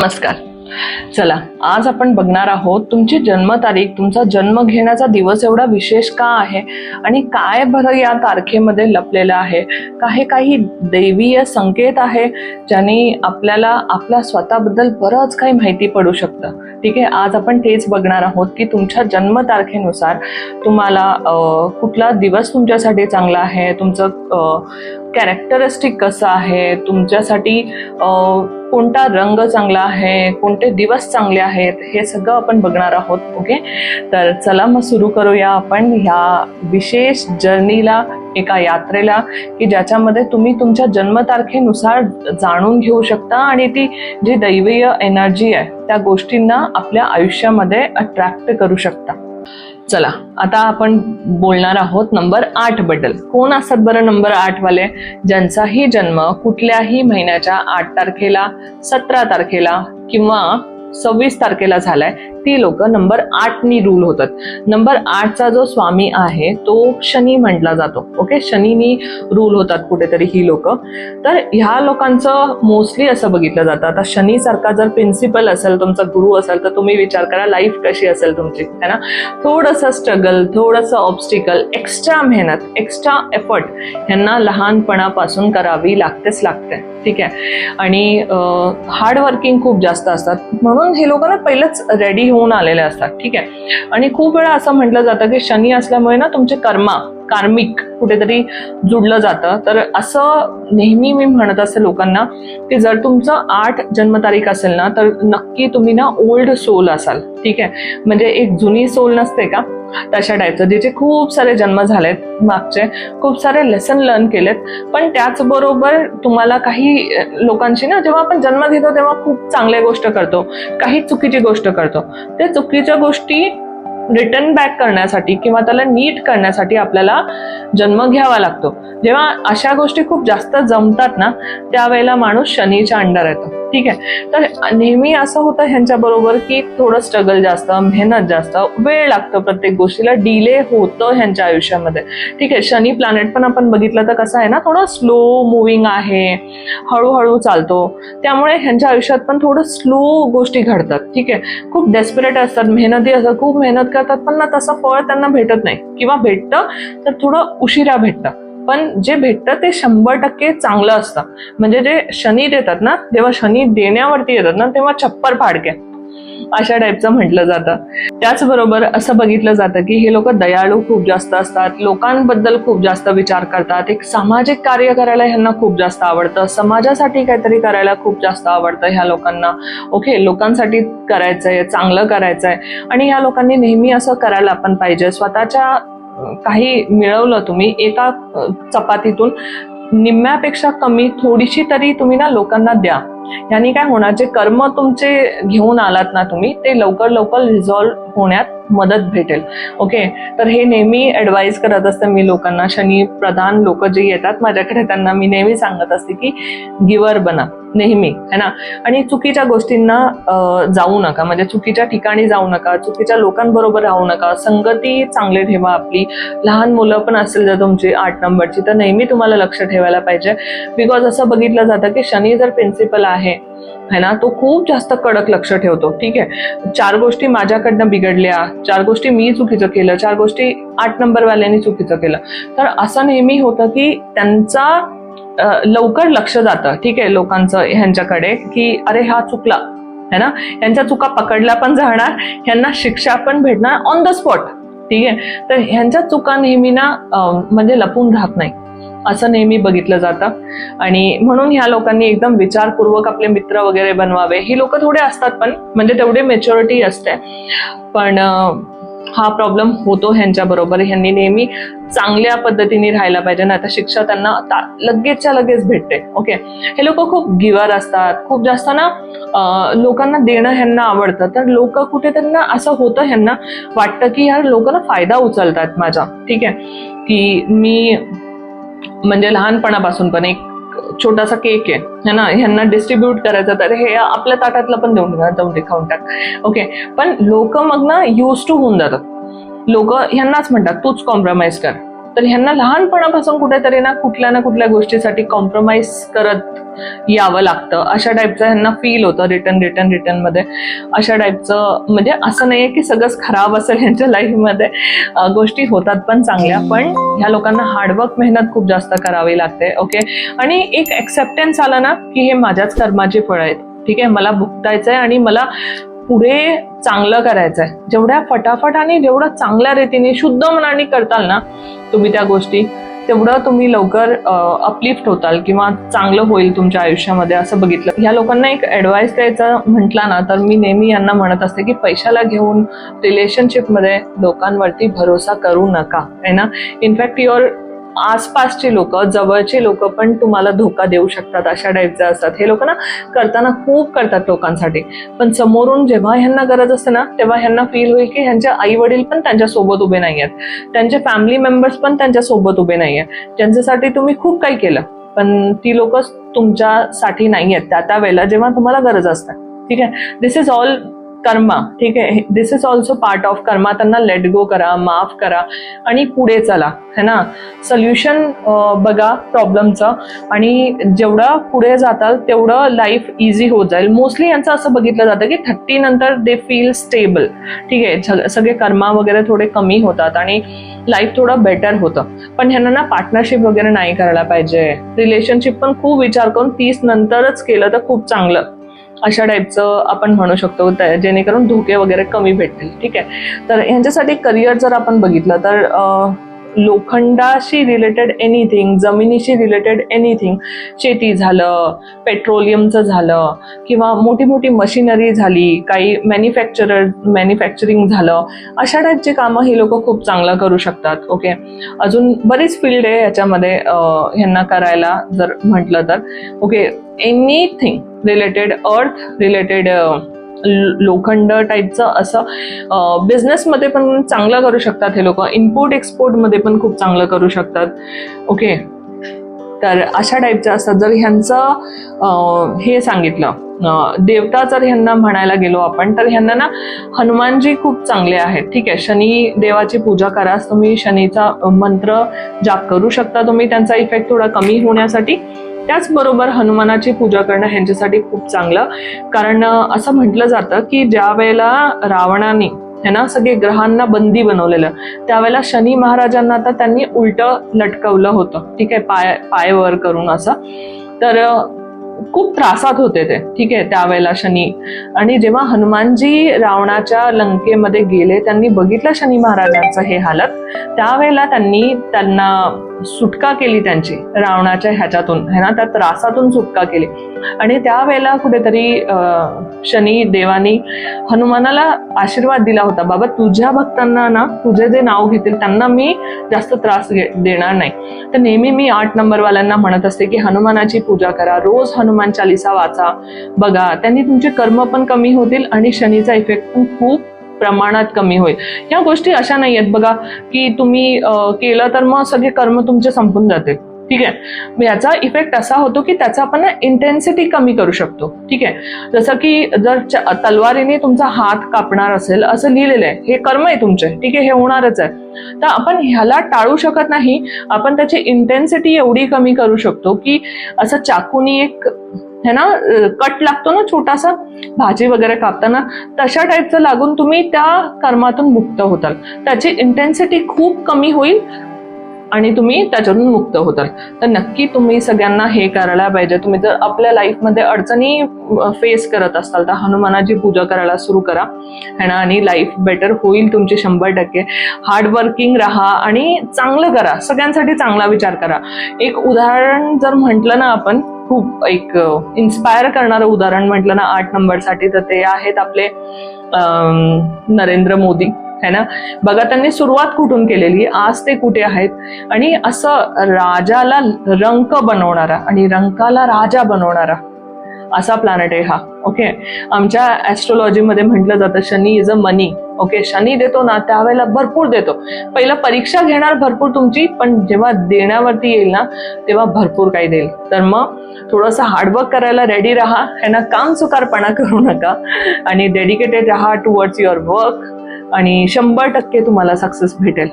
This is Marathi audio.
नमस्कार. चला आज आपण बघणार आहोत तुमची जन्मतारीख तुमचा जन्म घेण्याचा दिवस एवढा विशेष का आहे आणि काय बरं या तारखेमध्ये लपलेलं आहे? काही काही दैवीय संकेत आहे ज्याने आपल्याला आपल्या स्वतःबद्दल बरंच काही माहिती पडू शकतं. ठीक आहे आज आपण तेच बघणार आहोत की तुमच्या जन्मतारखेनुसार तुम्हाला कुठला दिवस तुमच्यासाठी चांगला आहे? तुमचं कॅरेक्टरिस्टिक कसं आहे? तुमच्यासाठी कोणता रंग चांगला आहे कोणते दिवस चांगले आहेत हे सगळं आपण बघणार आहोत ओके तर चला मग सुरू करूया आपण ह्या विशेष जर्नीला एका यात्रेला की ज्याच्यामध्ये तुम्ही तुमच्या जन्मतारखेनुसार जाणून घेऊ शकता आणि ती जी दैवीय एनर्जी आहे त्या गोष्टींना आपल्या आयुष्यामध्ये अट्रॅक्ट करू शकता. चला आता आपण बोलणार आहोत नंबर आठबद्दल. कोण असतात बरं नंबर आठ वाले ज्यांचाही जन्म कुठल्याही महिन्याच्या आठ तारखेला सतरा तारखेला किंवा सव्वीस तारखेला झालाय ती लोक नंबर आठनी रूल होतात. नंबर आठचा जो स्वामी आहे तो शनी म्हटला जातो. ओके शनीनी रूल होतात कुठेतरी ही लोक. तर ह्या लोकांचं मोस्टली असं बघितलं जातं. आता शनीसारखा जर प्रिन्सिपल असेल तुमचा गुरु असेल तर तुम्ही विचार करा लाईफ कशी असेल तुमची? है ना? थोडंसं स्ट्रगल थोडंसं ऑब्स्टिकल एक्स्ट्रा मेहनत एक्स्ट्रा एफर्ट ह्यांना लहानपणापासून करावी लागतेच लागते. ठीक आहे? आणि हार्डवर्किंग खूप जास्त असतात. म्हणून हे लोक ना पहिलंच रेडी होऊन आलेले असतात. ठीक आहे? आणि खूप वेळा असं म्हटलं जातं की शनी असल्यामुळे ना तुमचे कर्मा कार्मिक कुठेतरी जुडलं जातं. तर असं नेहमी मी म्हणत असते लोकांना की जर तुमचं आठ जन्मतारीख असेल ना तर नक्की तुम्ही ना ओल्ड सोल असाल. ठीक आहे? म्हणजे एक जुनी सोल नसते का? तशा टाईपचं जिचे खूप सारे जन्म झालेत मागचे खूप सारे लेसन लर्न केलेत. पण त्याचबरोबर तुम्हाला काही लोकांशी ना जेव्हा आपण जन्म घेतो तेव्हा खूप चांगल्या गोष्ट करतो काही चुकीची गोष्ट करतो. त्या चुकीच्या गोष्टी रिटर्न बॅक करण्यासाठी किंवा त्याला नीट करण्यासाठी आपल्याला जन्म घ्यावा लागतो. जेव्हा अशा गोष्टी खूप जास्त जमतात ना त्यावेळेला माणूस शनीच्या अंडर येतो. ठीक आहे. तर नेहमी असं होतं ह्यांच्या बरोबर की थोडं स्ट्रगल जास्त मेहनत जास्त वेळ लागतो प्रत्येक गोष्टीला डिले होतं ह्यांच्या आयुष्यामध्ये. ठीक आहे शनी प्लॅनेट पण आपण बघितलं तर कसं आहे ना थोडं स्लो मुव्हिंग आहे हळूहळू चालतो. त्यामुळे ह्यांच्या आयुष्यात पण थोडं स्लो गोष्टी घडतात. ठीक आहे खूप डेस्परेट असतात मेहनती असतात खूप मेहनत करतात पण ना तसं फळ त्यांना भेटत नाही. किंवा भेटतं तर थोडं उशिरा भेटतं. पण जे भेटतं ते शंभर टक्के चांगलं असतं. म्हणजे जे शनी देतात ना जेव्हा शनी देण्यावरती येतात ना तेव्हा छप्पर फाडके. अशा टाईपचं म्हटलं जातं. त्याचबरोबर असं बघितलं जातं की हे लोक दयाळू खूप जास्त असतात. लोकांबद्दल खूप जास्त विचार करतात. एक सामाजिक कार्य करायला ह्यांना खूप जास्त आवडतं. समाजासाठी काहीतरी करायला खूप जास्त आवडतं ह्या लोकांना. ओके लोकांसाठी करायचंय चांगलं करायचंय. आणि ह्या लोकांनी नेहमी असं करायला पण पाहिजे. स्वतःच्या काही मिळवलं तुम्ही एका चपातीतून निम्म्यापेक्षा कमी थोडीशी तरी तुम्ही ना लोकांना द्या. याने काय होणार जे कर्म तुमचे घेऊन आलात ना तुम्ही ते लवकर लवकर रिझॉल्व्ह होण्यात मदत भेटेल. ओके? तर हे नेहमी ऍडवाइस करत असते मी लोकांना. शनी प्रधान लोक जे येतात माझ्याकडे त्यांना मी नेहमी सांगत असते की गिवर बना. नेहमी है ना? आणि चुकीच्या गोष्टींना जाऊ नका. म्हणजे चुकीच्या ठिकाणी जाऊ नका. चुकीच्या लोकांबरोबर राहू नका. संगती चांगली ठेवा आपली. लहान मुलं पण असेल जर तुमची आठ नंबरची तर नेहमी तुम्हाला लक्ष ठेवायला पाहिजे. बिकॉज असं बघितलं जातं की शनी जर प्रिन्सिपल आहे है ना तो खूप जास्त कडक लक्ष ठेवतो. ठीक आहे? चार गोष्टी माझ्याकडनं बिघडल्या. चार गोष्टी मी चुकीचं केलं. चार गोष्टी आठ नंबरवाल्यांनी चुकीचं केलं. तर असं नेहमी होतं की त्यांचा लवकर लक्ष जातं ठीक आहे लोकांचं ह्यांच्याकडे की अरे हा चुकला है ना? यांच्या चुका पकडल्या पण जाणार ह्यांना शिक्षा पण भेटणार ऑन द स्पॉट ठीक आहे? तर ह्यांच्या चुका नेहमी ना म्हणजे लपून राहत नाही असं नेहमी बघितलं जातं. आणि म्हणून ह्या लोकांनी एकदम विचारपूर्वक आपले मित्र वगैरे बनवावे. ही लोक थोडे असतात पण म्हणजे तेवढी मेच्युरिटी असते. पण हा प्रॉब्लेम होतो ह्यांच्या बरोबर ह्यांनी नेहमी चांगल्या पद्धतीने राहायला पाहिजे ना. आता शिक्षा त्यांना लगेचच्या लगेच भेटते. ओके हे लोक खूप गिवर असतात. खूप जास्त ना लोकांना देणं ह्यांना आवडतं. तर लोक कुठे त्यांना असं होतं ह्यांना वाटतं की यार लोक ना फायदा उचलतात माझा. ठीक आहे? की मी म्हणजे लहानपणापासून पण एक छोटासा केक आहे. है ना? ह्यांना डिस्ट्रीब्यूट करायचं तर हे आपल्या ताटातलं पण देऊन जाऊन देखावून खाऊन टाक. ओके पण लोक मग ना यूज टू होऊन जातात. लोक ह्यांनाच म्हणतात तूच कॉम्प्रोमाइज कर. तर ह्यांना लहानपणापासून कुठेतरी ना कुठल्या ना कुठल्या गोष्टीसाठी कॉम्प्रोमाइज करत यावं लागतं. अशा टाईपचं ह्यांना फील होतं रिटर्न रिटर्न रिटर्नमध्ये अशा टाईपचं म्हणजे असं नाहीये की सगळंच खराब असेल यांच्या लाईफमध्ये गोष्टी होतात पण चांगल्या. पण ह्या लोकांना हार्डवर्क मेहनत खूप जास्त करावी लागते ओके आणि एक एक्सेप्टन्स आला ना की हे माझ्याच कर्माचे फळ आहेत. ठीक आहे? मला भुगतायचंय आणि मला पुढे चांगलं करायचंय. जेवढ्या फटाफट आणि जेवढं चांगल्या रीतीने शुद्ध मनाने करताल ना तुम्ही त्या गोष्टी तेवढं तुम्ही लवकर अपलिफ्ट होताल किंवा चांगलं होईल तुमच्या आयुष्यामध्ये असं बघितलं. ह्या लोकांना एक ऍडवाइस द्यायचं म्हटला ना तर मी नेहमी यांना म्हणत असते की पैशाला घेऊन रिलेशनशिपमध्ये लोकांवरती भरोसा करू नका. आहे ना? इनफॅक्ट युअर आसपासचे लोक जवळचे लोक पण तुम्हाला धोका देऊ शकतात अशा टाईपचे असतात. हे लोक ना करताना खूप करतात लोकांसाठी. पण समोरून जेव्हा ह्यांना गरज असते ना तेव्हा ह्यांना फील होईल की ह्यांचे आई वडील पण त्यांच्यासोबत उभे नाही आहेत त्यांचे फॅमिली मेंबर्स पण त्यांच्यासोबत उभे नाही आहेत ज्यांच्यासाठी तुम्ही खूप काही केलं पण ती लोक तुमच्यासाठी नाही आहेत त्या त्या वेळेला जेव्हा तुम्हाला गरज असते ठीक आहे? दिस इज ऑल कर्मा ठीक आहे? This is also part of karma. त्यांना लेट गो करा माफ करा आणि पुढे चला है ना? सोल्युशन बघा प्रॉब्लेमचं आणि जेवढं पुढे जाताल तेवढं लाईफ इझी होत जाईल. मोस्टली यांचं असं बघितलं जातं की थर्टी नंतर दे फील स्टेबल ठीक आहे? सगळे कर्मा वगैरे थोडे कमी होतात आणि लाईफ थोडं बेटर होतं. पण ह्यांना ना पार्टनरशिप वगैरे नाही करायला पाहिजे. रिलेशनशिप पण खूप विचार करून तीस नंतरच केलं तर खूप चांगलं. अशा टाईपचं आपण म्हणू शकतो जेणेकरून धोके वगैरे कमी भेटतील ठीक आहे? तर ह्यांच्यासाठी करिअर जर आपण बघितलं तर लोखंडाशी रिलेटेड एनिथिंग जमिनीशी रिलेटेड एनिथिंग शेती झालं पेट्रोलियमचं झालं किंवा मोठी मोठी मशिनरी झाली काही मॅन्युफॅक्चरर मॅन्युफॅक्चरिंग झालं अशा टाईपची कामं ही लोक खूप चांगलं करू शकतात ओके अजून बरीच फील्ड आहे याच्यामध्ये ह्यांना करायला जर म्हटलं तर okay anything related earth related लोखंड टाईपचं असं बिझनेसमध्ये पण चांगलं करू शकतात हे लोक. इम्पोर्ट एक्सपोर्टमध्ये पण खूप चांगलं करू शकतात. ओके तर अशा टाईपच्या असतात. जर ह्यांचं हे सांगितलं देवता जर ह्यांना म्हणायला गेलो आपण तर ह्यांना ना हनुमानजी खूप चांगले आहेत. ठीक आहे. शनी देवाची पूजा करा. तुम्ही शनीचा मंत्र जाप करू शकता. तुम्ही त्यांचा इफेक्ट थोडा कमी होण्यासाठी त्याचबरोबर हनुमानाची पूजा करणं ह्यांच्यासाठी खूप चांगलं. कारण असं म्हटलं जातं की ज्या वेळेला रावणाने है ना सगळे ग्रहांना बंदी बनवलेलं त्यावेळेला शनी महाराजांना आता त्यांनी उलट लटकवलं होतं. ठीक आहे पाय पाय वर करून असं. तर खूप त्रासात होते ते. ठीक आहे त्यावेळेला शनी. आणि जेव्हा हनुमानजी रावणाच्या लंकेमध्ये गेले त्यांनी बघितलं शनी महाराजांचं हे हालत. त्यावेळेला त्यांनी त्यांना सुटका केली त्यांची रावणाच्या ह्याच्यातून है ना? त्या त्रासातून सुटका केली. आणि त्यावेळेला कुठेतरी अं, शनी देवानी हनुमानाला आशीर्वाद दिला होता. बाबा तुझ्या भक्तांना ना तुझे जे नाव घेतील त्यांना मी जास्त त्रास घे- देणार नाही. तर नेहमी मी आठ नंबरवाल्यांना म्हणत असते की हनुमानाची पूजा करा रोज हनुमान चालिसा वाचा बघा. त्यांनी तुमचे कर्म पण कमी होतील आणि शनीचा इफेक्ट पण खूप प्रमाणात कमी होईल. ह्या गोष्टी अशा नाही आहेत बघा की तुम्ही केलं तर मग सगळे कर्म तुमचे संपून जातील. ठीक आहे? याचा इफेक्ट असा होतो की त्याचा आपण इंटेन्सिटी कमी करू शकतो. ठीक आहे? जसं की जर तलवारीने तुमचा हात कापणार असेल असं लिहिलेलं आहे हे कर्म आहे तुमचे. ठीक आहे? हे होणारच आहे. तर आपण ह्याला टाळू शकत नाही. आपण त्याची इंटेन्सिटी एवढी कमी करू शकतो की असं चाकूनी एक है ना? कट लागतो ना छोटासा भाजी वगैरे कापताना तशा टाईपचं लागून तुम्ही त्या कर्मातून मुक्त होताल. त्याची इंटेन्सिटी खूप कमी होईल आणि तुम्ही त्याच्यातून मुक्त होताल. तर नक्की तुम्ही सगळ्यांना हे करायला पाहिजे. तुम्ही जर आपल्या लाईफमध्ये अडचणी फेस करत असाल तर हनुमानाची पूजा करायला सुरू करा. है ना? आणि लाईफ बेटर होईल तुमची शंभर टक्के. हार्डवर्किंग राहा आणि चांगलं करा. सगळ्यांसाठी चांगला विचार करा. एक उदाहरण जर म्हटलं ना आपण खूप एक इन्स्पायर करणारं उदाहरण म्हटलं ना आठ नंबरसाठी तर ते आहेत आपले नरेंद्र मोदी है ना? बघा त्यांनी सुरुवात कुठून केलेली? आज ते कुठे आहेत? आणि असं राजाला रंक बनवणारा आणि रंकाला राजा बनवणारा असा प्लॅनेट आहे हा ओके आमच्या ॲस्ट्रॉलॉजीमध्ये म्हटलं जातं Shani is a money okay Shani देतो ना त्यावेळेला भरपूर देतो. पहिला परीक्षा घेणार भरपूर तुमची पण जेव्हा देण्यावरती येईल ना तेव्हा भरपूर काही देईल. तर मग थोडंसं हार्डवर्क करायला रेडी राहा ह्यांना काम चुकारपणा करू नका आणि डेडिकेटेड राहा टुवर्ड्स युअर वर्क आणि शंभर टक्के तुम्हाला सक्सेस भेटेल.